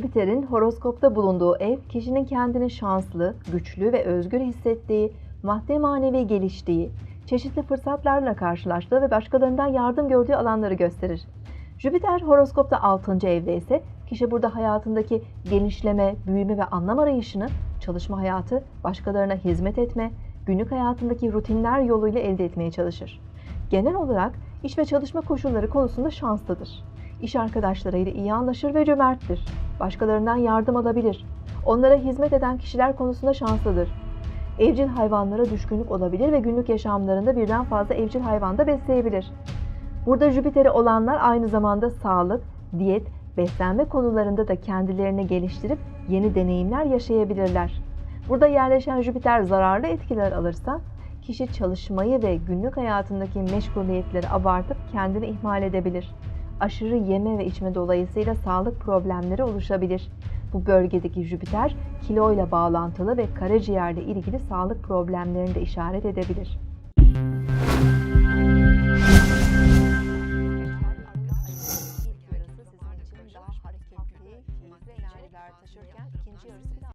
Jüpiter'in horoskopta bulunduğu ev, kişinin kendini şanslı, güçlü ve özgür hissettiği, maddi manevi geliştiği, çeşitli fırsatlarla karşılaştığı ve başkalarından yardım gördüğü alanları gösterir. Jüpiter horoskopta 6. evde ise kişi burada hayatındaki genişleme, büyüme ve anlam arayışını çalışma hayatı, başkalarına hizmet etme, günlük hayatındaki rutinler yoluyla elde etmeye çalışır. Genel olarak iş ve çalışma koşulları konusunda şanslıdır. İş arkadaşlarıyla iyi anlaşır ve cömerttir. Başkalarından yardım alabilir. Onlara hizmet eden kişiler konusunda şanslıdır. Evcil hayvanlara düşkünlük olabilir ve günlük yaşamlarında birden fazla evcil hayvan da besleyebilir. Burada Jüpiter'i olanlar aynı zamanda sağlık, diyet, beslenme konularında da kendilerini geliştirip yeni deneyimler yaşayabilirler. Burada yerleşen Jüpiter zararlı etkiler alırsa kişi çalışmayı ve günlük hayatındaki meşguliyetleri abartıp kendini ihmal edebilir aşırı yeme ve içme dolayısıyla sağlık problemleri oluşabilir. Bu bölgedeki Jüpiter kiloyla bağlantılı ve karaciğerle ilgili sağlık problemlerini de işaret edebilir.